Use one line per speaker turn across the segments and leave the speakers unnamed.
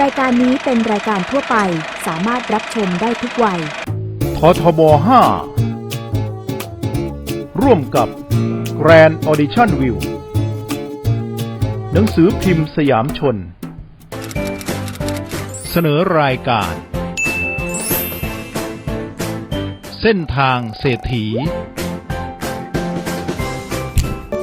รายการนี้เป็นรายการทั่วไปสามารถรับชมได้ทุกวัย
ททบ 5 ร่วมกับ Grand Audition View หนังสือพิมพ์สยามชน เสนอรายการ เส้นทางเศรษฐี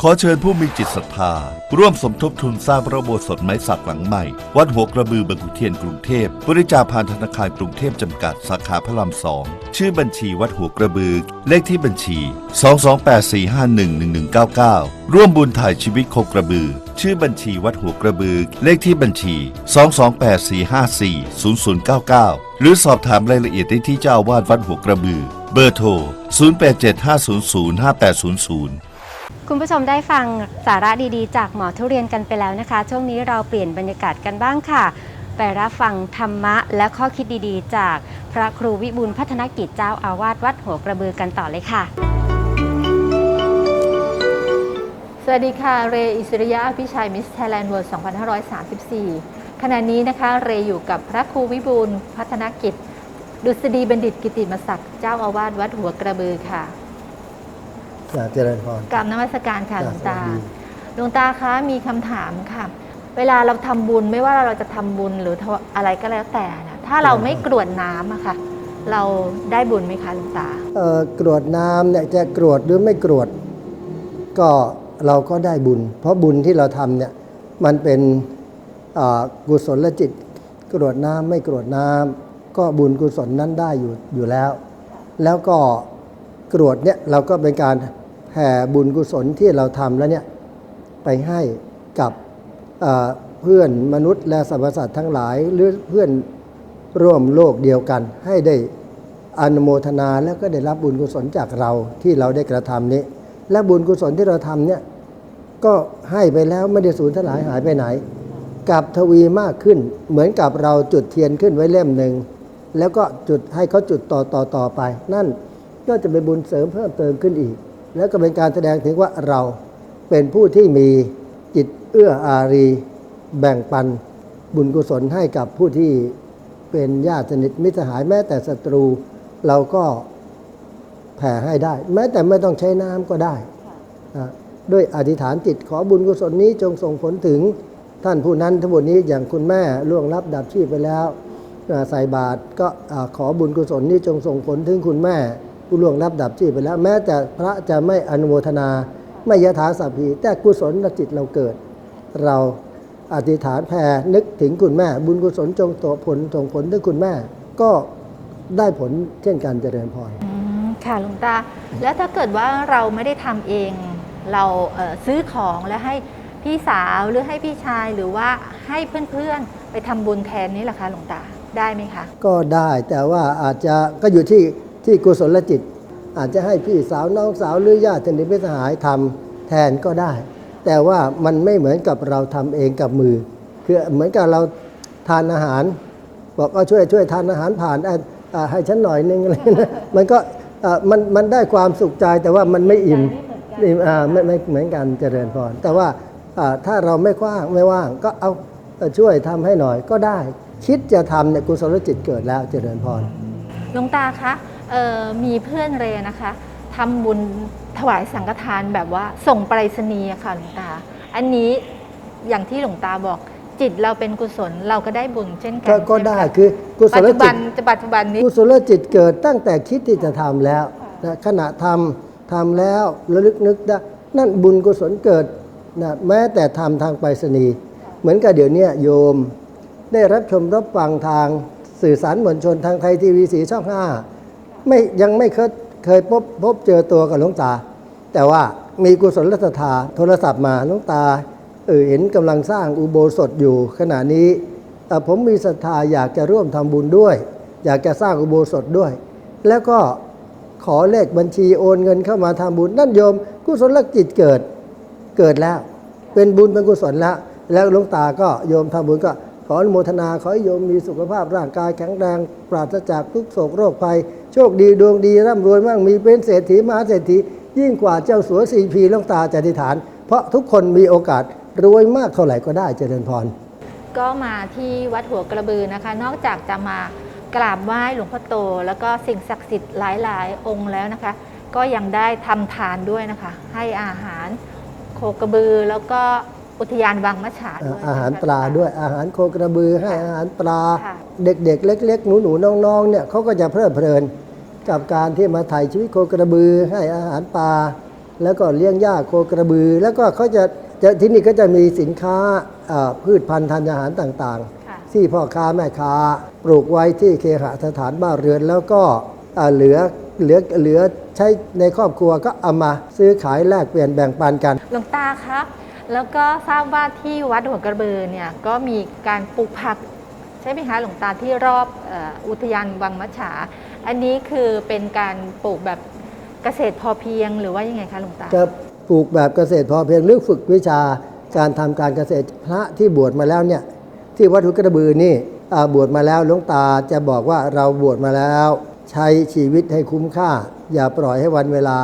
ขอเชิญผู้มีจิตศรัทธา ร่วมสมทบทุนสร้างพระโบสถ์ไม้สักหลังใหม่ วัดหัวกระบือบางขุเทียนกรุงเทพบริจาคผ่านธนาคารกรุงเทพจำกัดสาขาพระรามสองชื่อบัญชีวัดหัวกระบือ เลขที่บัญชี 228451199 ร่วมบุญถ่ายชีวิตโคกระบือ ชื่อบัญชีวัดหัวกระบือ เลขที่บัญชี 22845400099 หรือสอบถามรายละเอียดได้ที่เจ้าอาวาสวัดหัวกระบือ เบอร์โทร 0875005800
คุณผู้ชมได้ฟังสาระดีๆ จากหมอทุเรียนกันไปแล้วนะคะ ช่วงนี้เราเปลี่ยนบรรยากาศกันบ้างค่ะ ไปรับฟังธรรมะและข้อคิดดีๆ จากพระครูวิบูลพัฒนกิจเจ้าอาวาสวัดหัวกระบือกันต่อเลยค่ะ
สวัสดีค่ะ เรอิสริยะอภิชัยมิสไทยแลนด์เวิลด์2534 ขณะนี้นะคะ เรอยู่กับพระครูวิบูลพัฒนกิจ ดุษฎีบัณฑิตกิติมศักดิ์เจ้าอาวาสวัดหัวกระบือค่ะ
เจริญพร
กราบนมัสการค่ะหลวงตา
สวัสดี
หลวงตาคะมีคำถามค่ะ เวลาเราทำบุญไม่ว่าเราจะทำบุญหรืออะไรก็แล้วแต่นะถ้าเราไม่กรวดน้ำอะค่ะ เราได้บุญไหมคะหลวงตา
เอ่อกรวดน้ำเนี่ยจะกรวดหรือไม่กรวด ก็เราก็ได้บุญ เพราะบุญที่เราทำเนี่ยมันเป็นอ่ากุศลจิต กรวดน้ำไม่กรวดน้ำก็บุญกุศลนั้นได้อยู่อยู่แล้ว แล้วก็กรวดเนี่ยเราก็เป็นการ แผ่บุญกุศลที่เราทำแล้วเนี่ยไปให้กับเพื่อนมนุษย์และสรรพสัตว์ทั้งหลาย หรือเพื่อนร่วมโลกเดียวกัน ให้ได้อนุโมทนาแล้วก็ได้รับบุญกุศลจากเราที่เราได้กระทำนี้ และบุญกุศลที่เราทำเนี่ยก็ให้ไปแล้วไม่ได้สูญสลายหายไปไหนกับทวีมากขึ้นเหมือนกับเราจุดเทียนขึ้นไว้เล่มหนึ่งแล้วก็จุดให้เขาจุดต่อต่อต่อไป นั่นก็จะเป็นบุญเสริมเพิ่มเติมขึ้นอีก แล้วก็เป็นการแสดงถึงว่าเราเป็นผู้ที่มีจิตเอื้ออารีแบ่งปันบุญกุศลให้กับผู้ที่เป็นญาติสนิทมิตรสหายแม้แต่ศัตรูเราก็แผ่ให้ได้ แม้แต่ไม่ต้องใช้น้ำก็ได้ ด้วยอธิษฐานจิตขอบุญกุศลนี้จงส่งผลถึงท่านผู้นั้นทั้งหมดนี้อย่างคุณแม่ล่วงลับดับชีพไปแล้วอ่าใส่บาตรก็ขอบุญกุศลนี้จงส่งผลถึงคุณแม่ ผู้ล่วงลับดับชีพไปแล้ว แม้แต่พระจะไม่อนุโมทนา ไม่ยถาสัพพีแต่กุศลจิตเราเกิด เราอธิษฐานแผ่นึกถึงคุณแม่ บุญกุศลจงตผลส่งผลถึงคุณแม่ ก็ได้ผลเช่นกันเจริญพร
อืมค่ะหลวงตา แล้วถ้าเกิดว่าเราไม่ได้ทำเองเราเอ่อซื้อของแล้วให้พี่สาวหรือให้พี่ชายหรือว่าให้เพื่อนๆ ไปทำบุญแทนนี่แหละคะหลวงตาได้ไหมคะ
ก็ได้แต่ว่าอาจจะก็อยู่ที่ ที่กุศลจิต อาจจะให้พี่สาวน้องสาวหรือญาติสนิทมิตรสหายทำแทนก็ได้ แต่ว่ามันไม่เหมือนกับเราทำเองกับมือ คือเหมือนกับเราทานอาหาร บอกเอาช่วยช่วยทานอาหารผ่านอะอ่าให้ฉันหน่อยนึงอะไรนะมันก็อะมันมันได้ความสุขใจแต่ว่ามันไม่อิ่มอิ่มอ่าไม่ไม่เหมือนกันเจริญพรแต่ว่าอ่าถ้าเราไม่กว้างไม่ว่างก็เอาเอาช่วยทำให้หน่อยก็ได้ คิดจะทำเนี่ยกุศลจิตเกิดแล้วเจริญพร
หลวงตาคะเอ่อ มีเพื่อนเรนะคะทำบุญถวายสังฆทานแบบว่าส่งไปรษณีย์อะค่ะหลวงตา อันนี้อย่างที่หลวงตาบอกจิตเราเป็นกุศลเราก็ได้บุญเช่นกั
ก็ก็
ใช่หม
ได้
คะ
คือกุศ
ปัจ
ล
จุ
จิ
บั
ต
นจะปัจจุบันนี้
กุศลจิตเกิดตั้งแต่คิดที่จะทำแล้วนะขณะทำทำแล้วระลึกนึกได้นั่นบุญกุศลเกิดนะแม้แต่ทำทางไปรษณีย์เหมือนกับเดี๋ยวเนี้ยโยม ได้รับชมรับฟังทางสื่อสารมวลชนทางไทยทีวีสีช่องห้า ไม่ยังไม่เคยเคยพบพบเจอตัวกับหลวงตา แต่ว่ามีกุศลศรัทธาโทรศัพท์มาหลวงตาเออเห็นกำลังสร้างอุโบสถอยู่ขณะนี้เอ่ผมมีศรัทธาอยากจะร่วมทำบุญด้วย อยากจะสร้างอุโบสถด้วย แล้วก็ขอเลขบัญชีโอนเงินเข้ามาทำบุญนั่นโยม กุศลจิตเกิดเกิดแล้ว เป็นบุญเป็นกุศลแล้ว แล้วหลวงตาก็โยมทำบุญก็ ขออนุโมทนาขอให้โยมมีสุขภาพร่างกายแข็งแรงปราศจากทุกโศกโรคภัย โชคดีดวงดีร่ำรวยมั่งมีเป็นเศรษฐีมหาเศรษฐียิ่งกว่าเจ้าสัวสีพีหลวงตาจะอธิฐาน เพราะทุกคนมีโอกาสรวยมากเท่าไหร่ก็ได้เจริญพร
ก็มาที่วัดหัวกระบือนะคะ นอกจากจะมากราบไหว้หลวงพ่อโต แล้วก็สิ่งศักดิ์สิทธิ์หลาย ๆ องค์แล้วนะคะ ก็ยังได้ทำทานด้วยนะคะ ให้อาหารโคกระบือแล้วก็ อุทยานวังมะฉาด้วย
อาหาร
นะคะ
ปลาด้วยอาหารโคกระบือให้อาหารปลา
ค่ะ
เด็กๆ เล็ก ๆ หนูๆน้องๆเนี่ยเขาก็จะเพลิดเพลิน กับการที่มาถ่ายชีวิตโคกระบือให้อาหารปลาแล้วก็เลี้ยงหญ้าโคกระบือ แล้วก็เขาจะจะที่นี่ก็จะมีสินค้าอ่าพืชพันธุ์ธัญญาหารต่าง
ค่ะ
ๆที่พ่อค้าแม่ค้าปลูกไว้ที่เคหสถานบ้านเรือนแล้วก็อ่าเหลือเหลือเหลือใช้ในครอบครัวก็เอามาซื้อขายแลกเปลี่ยนแบ่งปันกัน
หลวงตาครับ แล้วก็ทราบว่าที่วัดหัวกระเบือเนี่ยก็มีการปลูกผักใช่ไหมคะหลวงตาที่รอบอ,อุทยานวังมัชฉา อันนี้คือเป็นการปลูกแบบเกษตรพอเพียงหรือว่ายังไงคะหลวงตา
จะปลูกแบบเกษตรพอเพียงหรือฝึกวิชาการทำการเกษตรพระที่บวชมาแล้วเนี่ยที่วัดหุกระเบือนี่บวชมาแล้วหลวงตาจะบอกว่าเราบวชมาแล้ว ใช้ชีวิตให้คุ้มค่า อย่าปล่อยให้วันเวลา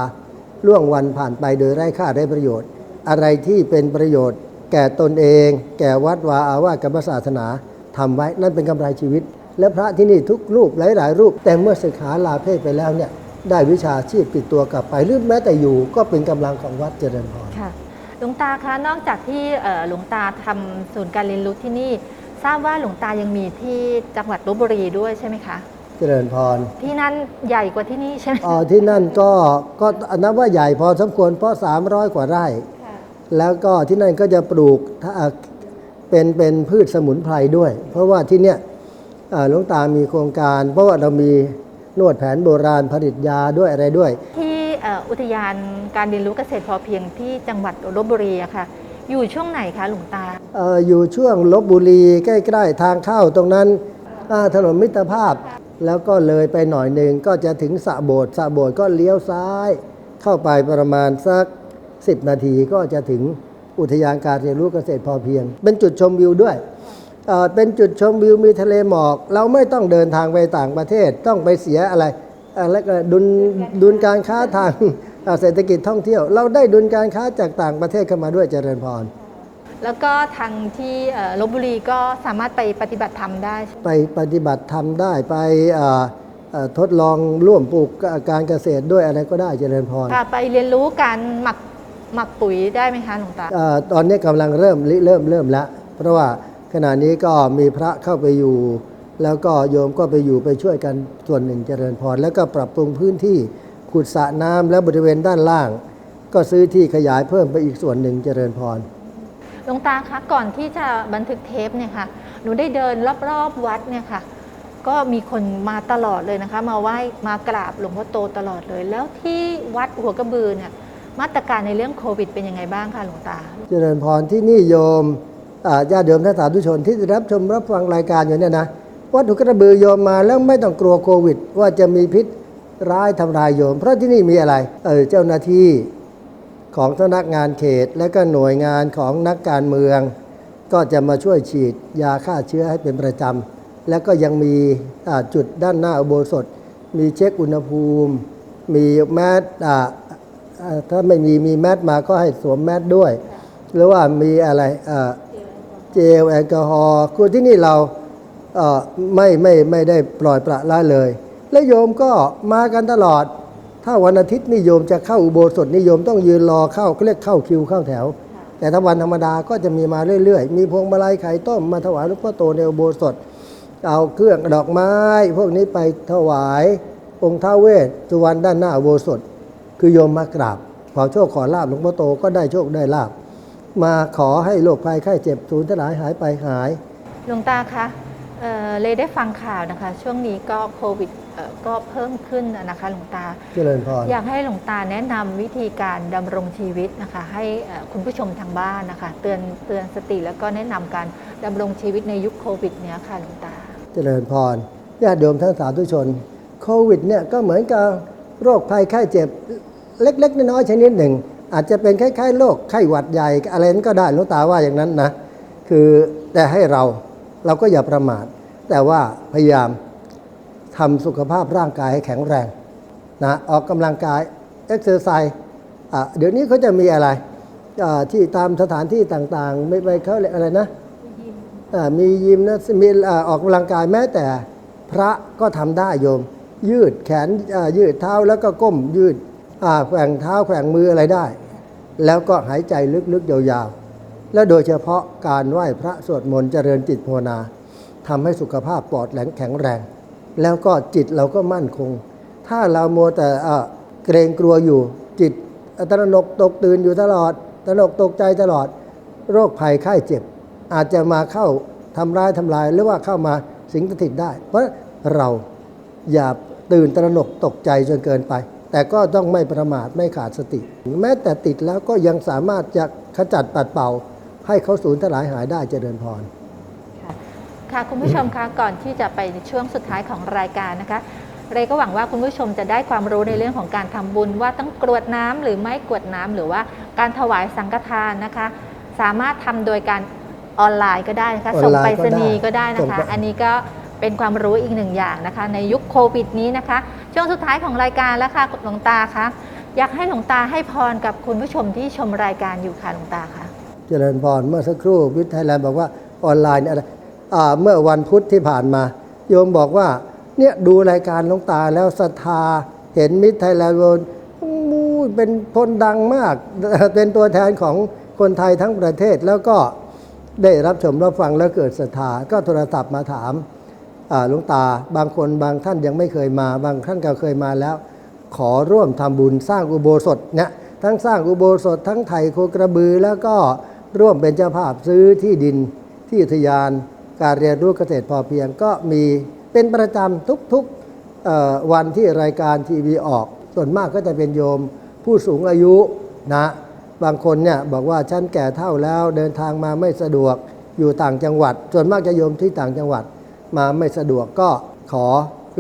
ล่วงวันผ่านไปโดยไร้ค่าไร้ประโยชน์ อะไรที่เป็นประโยชน์ แก่ตนเอง แก่วัดวาอาวาสกับศาสนาทำไว้นั่นเป็นกำไรชีวิต และพระที่นี่ทุกรูปหลายๆรูป แต่เมื่อศึกษาลาเพศไปแล้วเนี่ยได้วิชาชีพติดตัวกลับไปหรือแม้แต่อยู่ก็เป็นกำลังของวัดเจริญพร
ค่ะหลวงตาคะนอกจากที่เอ่อหลวงตาทำศูนย์การเรียนรู้ที่นี่ทราบว่าหลวงตายังมีที่จังหวัดลบบุรีด้วยใช่ไหมคะ
เจริญพร
ที่นั่นใหญ่กว่าที่นี่ใช่ไหม
อ๋อที่นั่นก็ก็นับว่าใหญ่พอสมควรเพราะ300 กว่าไร่
ค่ะ
แล้วก็ที่นั่นก็จะปลูกถ้าเป็นเป็นพืชสมุนไพรด้วย เพราะว่าที่เนี้ยเอ่อหลวงตามีโครงการ เพราะว่าเรามีนวดแผนโบราณผลิตยาด้วยอะไรด้วย
ที่เอ่ออุทยานการเรียนรู้เกษตรพอเพียงที่จังหวัดลบบุรีอะค่ะ อยู่ช่วงไหนคะหลวงตา
เอออยู่ช่วงลบบุรีใกล้ๆทางเข้าตรงนั้นอ่าถนนมิตรภาพ แล้วก็เลยไปหน่อยหนึ่งก็จะถึงสระโบสถ์สระโบสถ์ก็เลี้ยวซ้าย เข้าไปประมาณสัก 10 นาทีก็จะถึงอุทยานการเรียนรู้เกษตรพอเพียง เป็นจุดชมวิวด้วยเอ่อเป็นจุดชมวิวมีทะเลหมอก เราไม่ต้องเดินทางไปต่างประเทศต้องไปเสียอะไรอะไรก็ดุลดุลการค้าทางเอ่อเศรษฐกิจท่องเที่ยว เราได้ดุลการค้าจากต่างประเทศเข้ามาด้วยเจริญพร
แล้วก็ทางที่เอ่อลบบุรีก็สามารถไปปฏิบัติธรรมได้
ไปปฏิบัติธรรมได้ไปเอ่อเอ่อทดลองร่วมปลูกการเกษตรด้วยอะไรก็ได้เจริญพร
ค่ะไปเรียนรู้การหมัก หมักปุ๋ยได้ไหมคะหลวงตา
เออตอนนี้กำลังเริ่มริเริ่มเริ่มแล้ว เพราะว่าขณะนี้ก็มีพระเข้าไปอยู่ แล้วก็โยมก็ไปอยู่ไปช่วยกันส่วนหนึ่งเจริญพรแล้วก็ปรับปรุงพื้นที่ขุดสระน้ำและบริเวณด้านล่าง ก็ซื้อที่ขยายเพิ่มไปอีกส่วนหนึ่งเจริญพร
หลวงตาคะก่อนที่จะบันทึกเทปเนี่ยค่ะหนูได้เดินรอบๆวัดเนี่ยค่ะ ก็มีคนมาตลอดเลยนะคะ มาไหว้มากราบหลวงพ่อโตตลอดเลย แล้วที่วัดหัวกระบือเนี่ย มาตรการในเรื่องโควิดเป็นยังไงบ้างคะหลวงตา
เจริญพรที่นี่โยมอ่าญาติโยมท่านสาธุชนที่รับชมรับฟังรายการอยู่เนี่ยนะวัดถุกระบือโยมมาแล้วไม่ต้องกลัวโควิด ว่าจะมีพิษร้ายทำลายโยม เพราะที่นี่มีอะไรเออเจ้าหน้าที่ของสำนักงานเขต และก็หน่วยงานของนักการเมือง ก็จะมาช่วยฉีดยาฆ่าเชื้อให้เป็นประจำแล้วก็ยังมีจุดด้านหน้าอุโบสถ มีเช็คอุณหภูมิ มีแมส ถ้าไม่มีมีแมสมาก็ให้สวมแมสด้วย หรือว่ามีอะไรเจลแอลกอฮอล์คือที่นี่เราเอ่ไม่ไม่ไม่ได้ปล่อยปละละเลย และโยมก็มากันตลอด ถ้าวันอาทิตย์นิโยมจะเข้าอุโบสถนิยมต้องยืนรอเข้าเรียกเข้าคิวเข้าแถว แต่ถ้าวันธรรมดาก็จะมีมาเรื่อยๆ มีพวงมาลัยไข่ต้มมาถวายหลวงพ่อโตในอุโบสถ เอาเครื่องดอกไม้ พวกนี้ไปถวายองค์ท้าเวสสุวรรณด้านหน้าอุโบสถ คือโยมมากราบ ขอโชคขอลาบหลวงพ่อโตก็ได้โชคได้ลาบ มาขอให้โรคภัยไข้เจ็บสูญทลายหายไปหาย
หลวงตาคะเอ่อเลยได้ฟังข่าวนะคะ ช่วงนี้ก็โควิดเอ่อก็เพิ่มขึ้นนะคะหลวงตา
เจริญพร
อยากให้หลวงตาแนะนำวิธีการดำรงชีวิตนะคะ ให้เอ่อคุณผู้ชมทางบ้านนะคะ เตือนเตือนสติแล้วก็แนะนำการดำรงชีวิตในยุคโควิดเนี้ยค่ะหลวงตา
เจริญพรญาติโยมท่านสาธุชน โควิดเนี่ยก็เหมือนกับโรคภัยไข้เจ็บ เล็ก ๆ น้อยๆชนิดหนึ่ง อาจจะเป็นคล้ายๆโรคไข้หวัดใหญ่อะไรนั้นก็ได้หลวงตาว่าอย่างนั้นนะคือแต่ให้เราเราก็อย่าประมาท แต่ว่าพยายามทำสุขภาพร่างกายให้แข็งแรงนะออกกำลังกายเอ็กซ์เซอร์ไซส์เดี๋ยวนี้เขาจะมีอะไรที่ตามสถานที่ต่างๆ ไม่ไปเขาอะไรนะอ่ามียิมนะมีอออกกำลังกายแม้แต่พระก็ทำได้โยม ยืดแขนยืดเท้าแล้วก็ก้มยืด แขว่งเท้าแขว่งมืออะไรได้ แล้วก็หายใจลึกๆยาวๆ และโดยเฉพาะการไหว้พระสวดมนต์เจริญจิตภาวนาทำให้สุขภาพปลอดแหลงแข็งแรง แล้วก็จิตเราก็มั่นคง ถ้าเรามัวแต่เกรงกลัวอยู่จิตตระหนกตกตื่นอยู่ตลอดตระหนกตกใจตลอด โรคภัยไข้เจ็บ อาจจะมาเข้าทำร้ายทำลายหรือว่าเข้ามาสิงสถิตได้ เพราะเราอย่าตื่นตระหนกตกใจจนเกินไป แต่ก็ต้องไม่ประมาทไม่ขาดสติ แม้แต่ติดแล้วก็ยังสามารถจะขจัดปัดเป่า ให้เขาสูญสลายหายได้เจริญพร
ค่ะคุณผู้ชมคะก่อนที่จะไปในช่วงสุดท้ายของรายการนะคะ เรย์ก็หวังว่าคุณผู้ชมจะได้ความรู้ในเรื่องของการทำบุญว่าต้องกรวดน้ำหรือไม่กรวดน้ำหรือว่าการถวายสังฆทานนะคะ สามารถทำโดยการออนไลน์ก็ได้นะคะ
ออน
ส่ง
ไลน์
ไปร
ก็
ษ
ได้
ณีย์ก็ได้
ส่
นะ
ง
คะ
ไป
อันนี้ก็ เป็นความรู้อีกหนึ่งอย่างนะคะ ในยุคโควิดนี้นะคะ ช่วงสุดท้ายของรายการแล้วค่ะหลวงตาคะอยากให้หลวงตาให้พรกับคุณผู้ชมที่ชมรายการอยู่ค่ะหลวงตาคะ
เจริญพรเมื่อสักครู่วิทยไทยแลนด์บอกว่าออนไลน์เนี่ยอะไรเมื่อวันพุธที่ผ่านมา โยมบอกว่าเนี่ยดูรายการหลวงตาแล้วศรัทธาเห็นมิตรไทยแลนด์เวิลด์มู้เป็นคนดังมาก เป็นตัวแทนของคนไทยทั้งประเทศแล้วก็ได้รับชมรับฟังแล้วเกิดศรัทธาก็โทรศัพท์มาถาม หลวงตา บางคนบางท่านยังไม่เคยมา บางท่านก็เคยมาแล้ว ขอร่วมทำบุญสร้างอุโบสถเนี่ยทั้งสร้างอุโบสถทั้งไถ่โคกระบือ แล้วก็ร่วมเป็นเจ้าภาพซื้อที่ดินที่อุทยาน การเรียนรู้เกษตรพอเพียงก็มีเป็นประจำทุกๆวันที่รายการทีวีออก ส่วนมากก็จะเป็นโยมผู้สูงอายุนะบางคนเนี่ยบอกว่าฉันแก่เท่าแล้วเดินทางมาไม่สะดวกอยู่ต่างจังหวัด ส่วนมากจะโยมที่ต่างจังหวัด มาไม่สะดวกก็ขอ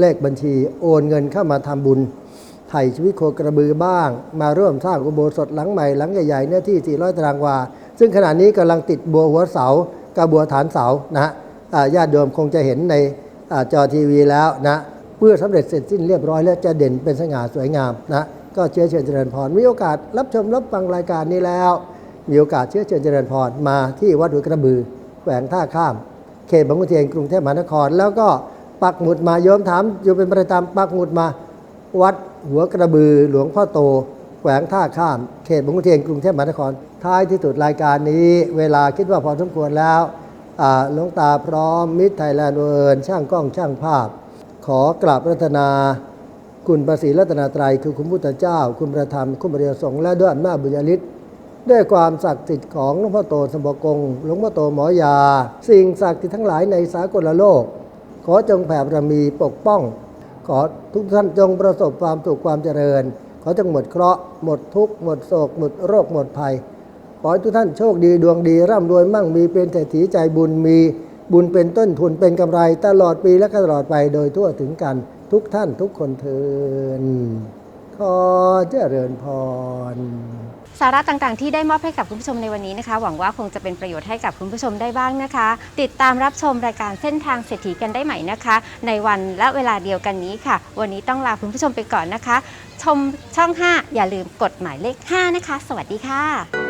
เลขบัญชีโอนเงินเข้ามาทำบุญไถ่ชีวิตโคกระบือบ้าง มาร่วมสร้างอุโบสถหลังใหม่หลังใหญ่ๆเนื้อที่ 400 ตารางวา ซึ่งขณะนี้กำลังติดบัวหัวเสากับบัวฐานเสานะฮะญาติโยมคงจะเห็นในอจอทีวีแล้วนะเพื่อสำเร็จเสร็จสิ้นเรียบร้อยแล้วจะเด่นเป็นสง่าสวยงามนะก็เชื้อเชิญเจริญพรมีโอกาสรับชมรับฟังรายการนี้แล้ว มีโอกาสเชื้อเชิญเจริญพรมาที่วัดหัวกระบือแขวงท่าข้าม เขตบางขุนเทียนกรุงเทพมหานคร แล้วก็ปักหมุดมาโยมถามอยู่เป็นประจำปักหมุดมา วัดหัวกระบือหลวงพ่อโตแขวงท่าข้าม เขตบางขุนเทียนกรุงเทพมหานคร ท้ายที่สุดรายการนี้ เวลาคิดว่าพอสมควรแล้วหลวงตาพร้อมมิตรไทยแลนด์เวิร์นช่างกล้องช่างภาพ ขอกราบรัตนา คุณประสีรัตนาไตรัยคือคุณพุทธเจ้า คุณประธรรมคุณปริยสงฆ์และด้วยอำนาจบุญญาฤทธิ์ ด้วยความศักดิ์สิทธิ์ของหลวงพ่อโตสมบกงหลวงพ่อโตหมอยา สิ่งศักดิ์สิทธิ์ทั้งหลายในสากลโลก ขอจงแผ่บารมีปกป้อง ขอทุกท่านจงประสบความสุขความเจริญ ขอจงหมดเคราะห์หมดทุกข์หมดโศก หมดโรคหมดภัย ขอให้ทุกท่านโชคดีดวงดี ร่ำรวยมั่งมีเป็นเศรษฐีใจบุญมีบุญเป็นต้นทุนเป็นกำไรตลอดปีและตลอดไปโดยทั่วถึงกัน ทุกท่านทุกคนเทินขอเจริญพร
สาระต่างๆ ที่ได้มอบให้กับคุณผู้ชมในวันนี้นะคะ หวังว่าคงจะเป็นประโยชน์ให้กับคุณผู้ชมได้บ้างนะคะ ติดตามรับชมรายการเส้นทางเศรษฐีกันได้ใหม่นะคะ ในวันและเวลาเดียวกันนี้ค่ะ วันนี้ต้องลาคุณผู้ชมไปก่อนนะคะ ชมช่อง 5 อย่าลืมกดหมายเลข 5 นะคะ สวัสดีค่ะ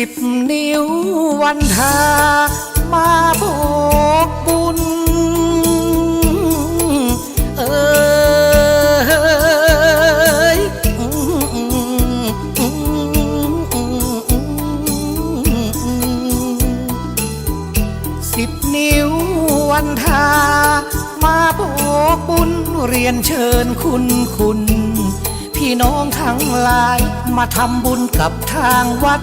สิบนิ้ววันทามาโบกบุญ เอยนิ้ววันทามาโบกบุญเรียนเชิญคุณคุณพี่น้องทั้งหลายมาทำบุญกับทางวัด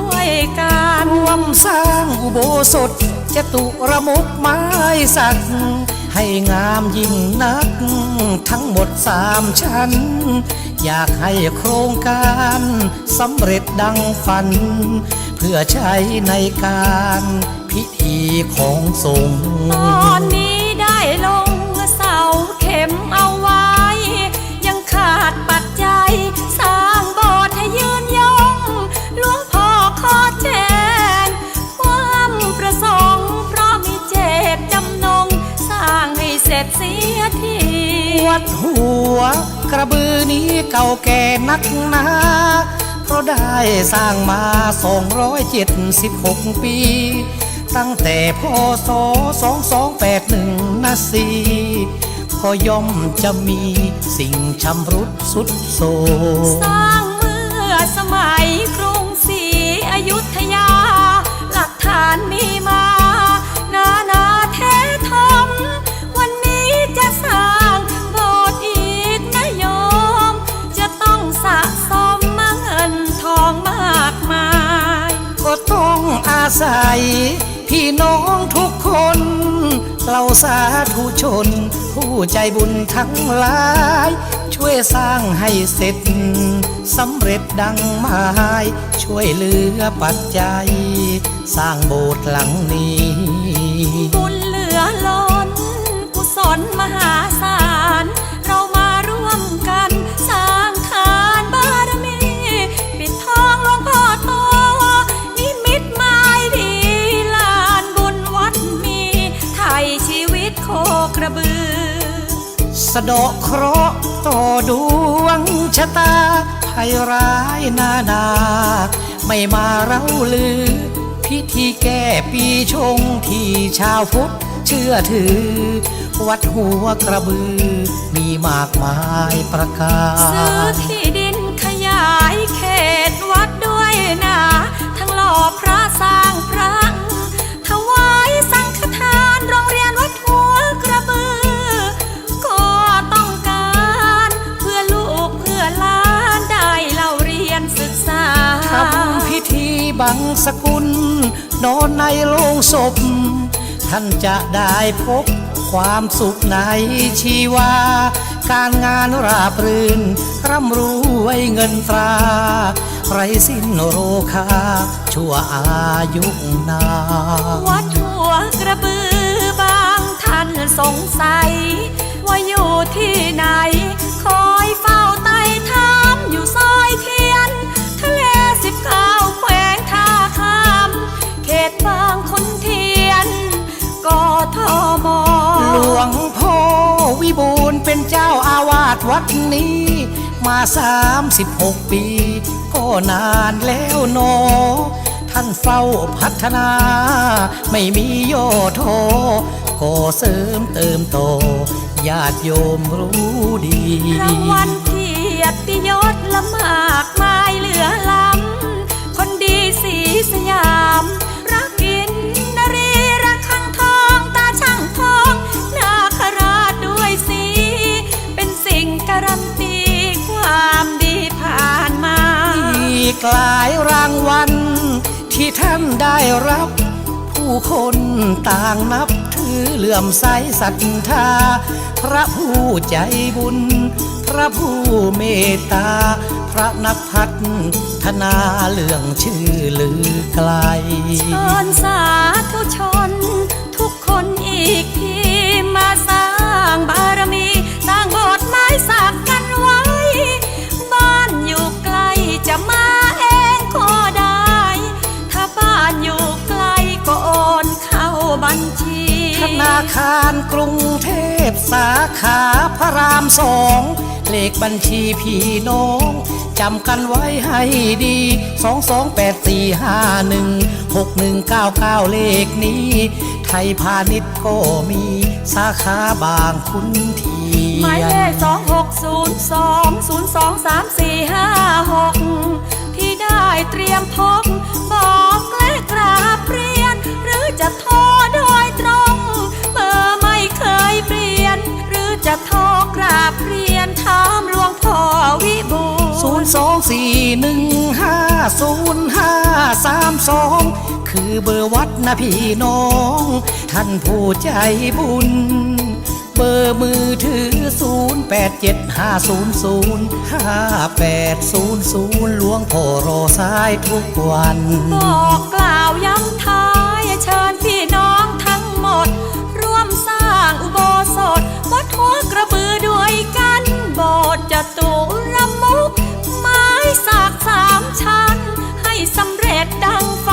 การ
ร่วมสร้างอุโบสถจตุระมุกไม้สัก ให้งามยิ่งนัก ทั้งหมดสามชั้น อยากให้โครงการสำเร็จดังฝัน เพื่อใช้ในการพิธีของสงฆ์
นั
กหนาเพราะได้สร้างมา 276 ปี ตั้งแต่พศ2281นาสีก็ย่อมจะมีสิ่งชำรุดสุดโทรม
สาธุ
ชน ผู้ใจบุญทั้งหลาย ช่วยสร้างให้เสร็จสำเร็จดังหมาย ช่วยเหลือปัจจัย สร้างโบสถ์หลังนี้
บุญเหลือล้นกุศลมหาศาล สะดอก
เคราะห์ต่อดวงชะตาภัยร้ายนานา ไม่มาเราลือ พิธีแก้ปีชงที่ชาวพุทธเชื่อถือ วัดหัวกระบือ มีมากมายประการ
สกุล น
อนในโลงศพ ท่านจะได้พบความสุขในชีวา การงานราบรื่น ร่ำรวยเงินตราไรสิ้นโรคา ชั่วอายุนาน
วัดหัวกระบือบางท่านสงสัย ว่าอยู่ที่ไหน คอยเฝ้าไต่
ดนี้ มาสามสิบหกปี ก็นานแล้วนอท่านเฝ้าพัฒนา ไม่มีโยโทก็เสริมเติมโต ญาติโยมรู้ดี
รางวัลเกียรติยศละมากมายเหลือล้ำคนดีสีสยาม ก
ลายรางวัลที่ท่านได้รับ ผู้คนต่างนับถือเลื่อมใสศรัทธา พระผู้ใจบุญ พระผู้เมตตา พระนักพัฒนาเรื่องชื่อลือไกล
เชิญสาธุชน ทุกคนอีกทีมาสร้างบารมีสร้างโบสถ์ไม้สักกันไว้ บ้านอยู่ไกลจะมา เข้าบัญชี
ธนาคารกรุงเทพสาขาพระรามสองเลขบัญชีพี่น้องจำกันไว้ให้ดีสองสองแปดสี่ห้าหนึ่งหกหนึ่งเก้าเก้าเลขนี้ ไทยพาณิชย์ก็มีสาขาบางคุณเทียน
หมายเลขสองหกศูนย์สองศูนย์สองสามสี่ห้าหกที่ได้เตรียมพกบอกเลขกราบเรียนหรือ จะโทรโดยตรง เบอร์ไม่เคยเปลี่ยน หรือจะโทรกราบเรียนถามหลวงพ่อวิบูล
ศูนย์สองสี่หนึ่งห้าศูนย์ห้าสามสองคือเบอร์วัดนะพี่น้อง ท่านผู้ใจบุญ เบอร์มือถือ 0 8 7 5 0 0 5 8 0 0หลวงพ่อรอสายทุกวัน
บอกกล่าวย้ำทา ตูละมุก ไม้สากสามชั้น ให้สำเร็จดังฝ